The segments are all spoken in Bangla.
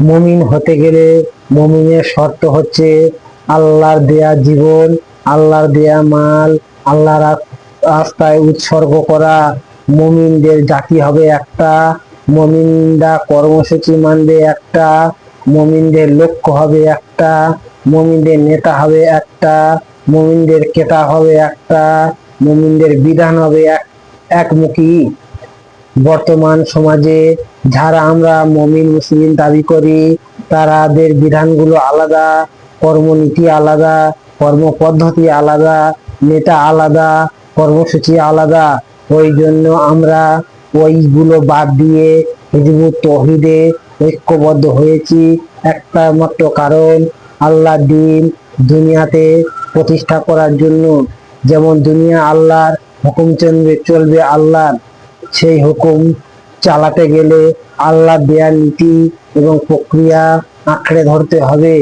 মমিন হতে গেলে মমিনের শর্ত হচ্ছে আল্লাহর দেয়া জীবন, আল্লাহর দেয়া মাল, আল্লাহর রাস- রাস্তায় উৎসর্গ করা। মমিনদের জাতি হবে একটা, মমিনরা কর্মসূচি মানবে একটা, মমিনদের লক্ষ্য হবে একটা, মমিনদের নেতা হবে একটা, মমিনদের কেতা হবে একটা, মমিনদের বিধান হবে এক, একমুখী। বর্তমান সমাজে যারা আমরা মমিন, মুসলিম দাবি করি, তারাদের বিধানগুলো আলাদা, কর্মনীতি আলাদা কর্ম পদ্ধতি আলাদা, নেতা আলাদা, কর্মসূচি আলাদা। ওই জন্য আমরা ওইগুলো বাদ দিয়ে হিজবুত তহিদে ঐক্যবদ্ধ হয়েছি। একটা মাত্র কারণ আল্লাহ দিন দুনিয়াতে প্রতিষ্ঠা করার জন্য। যেমন দুনিয়া আল্লাহর হুকুম চলবে চলবে আল্লাহর। সেই হুকুম চালাতে গেলে আল্লাহ দেয়া নীতি এবং প্রক্রিয়া আঁকড়ে ধরতে হবে।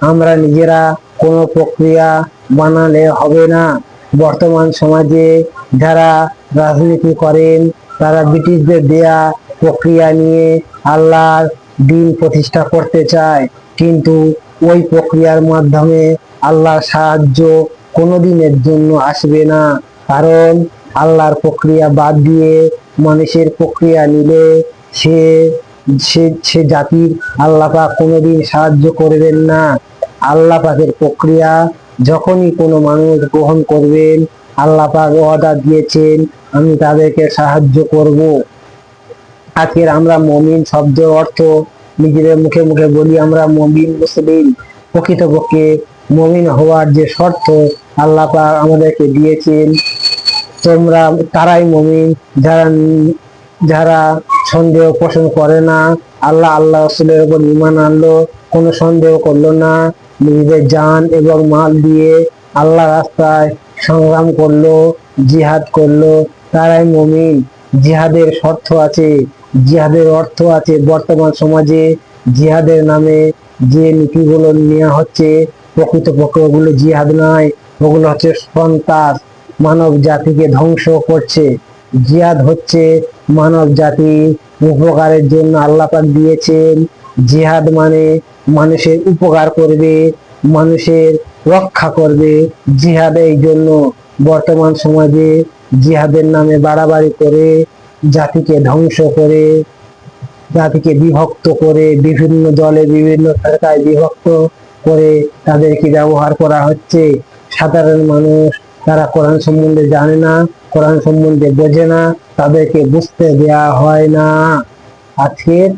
আমরা নিজেরা কোনো প্রক্রিয়া বানালে হবে না। বর্তমান সমাজে যারা রাজনীতি করেন, তারা ব্রিটিশদের দেয়া প্রক্রিয়া নিয়ে আল্লাহর দিন প্রতিষ্ঠা করতে চায়। কিন্তু ওই প্রক্রিয়ার মাধ্যমে আল্লাহর সাহায্য কোনোদিনের জন্য আসবে না। কারণ আল্লাহর প্রক্রিয়া বাদ দিয়ে মানুষের প্রক্রিয়া নিলে সে সে জাতির আল্লাহ কোনোদিন সাহায্য করবেন না। আল্লাহ পাকের প্রক্রিয়া যখনই কোনো মানুষ গ্রহণ করবেন, আল্লাহ পাক অর্ডার দিয়েছেন, আমি তাদেরকে সাহায্য করব। আজকের আমরা মমিন শব্দের অর্থ নিজেদের মুখে মুখে বলি, আমরা মমিন মুসলিম। প্রকৃতপক্ষে মমিন হওয়ার যে শর্ত আল্লাহ পাক আমাদেরকে দিয়েছেন তোমরা তারাই মমিন, যারা যারা সন্দেহ পোষণ করে না, আল্লাহ আল্লাহ রসুলের উপর ইমান আনলো, কোনো সন্দেহ করল না, নিজেদের জান এবং মাল দিয়ে আল্লাহ রাস্তায় সংগ্রাম করল, জিহাদ করল, তারাই মমিন। জিহাদের শর্ত আছে, জিহাদের অর্থ আছে বর্তমান সমাজে জিহাদের নামে যে নীতিগুলো নেওয়া হচ্ছে, প্রকৃতপক্ষে ওগুলো জিহাদ নয়, ওগুলো হচ্ছে সন্ত্রাস। মানব জাতিকে ধ্বংস করছে। জিহাদ হচ্ছে মানব জাতির উপকারের জন্য আল্লাহ পাক দিয়েছেন। জিহাদ মানে মানুষের উপকার করবে, মানুষের রক্ষা করবে জিহাদ এই জন্য। বর্তমান সমাজে জিহাদের নামে বাড়াবাড়ি করে, জাতিকে ধ্বংস করে, জাতিকে বিভক্ত করে, বিভিন্ন দলে বিভিন্ন সরকার বিভক্ত করে তাদেরকে ব্যবহার করা হচ্ছে। সাধারণ মানুষ তারা কোরআন সম্বন্ধে জানে না, কোরআন সম্বন্ধে বোঝে না, তাদেরকে বুঝতে দেয়া হয় না। আজকের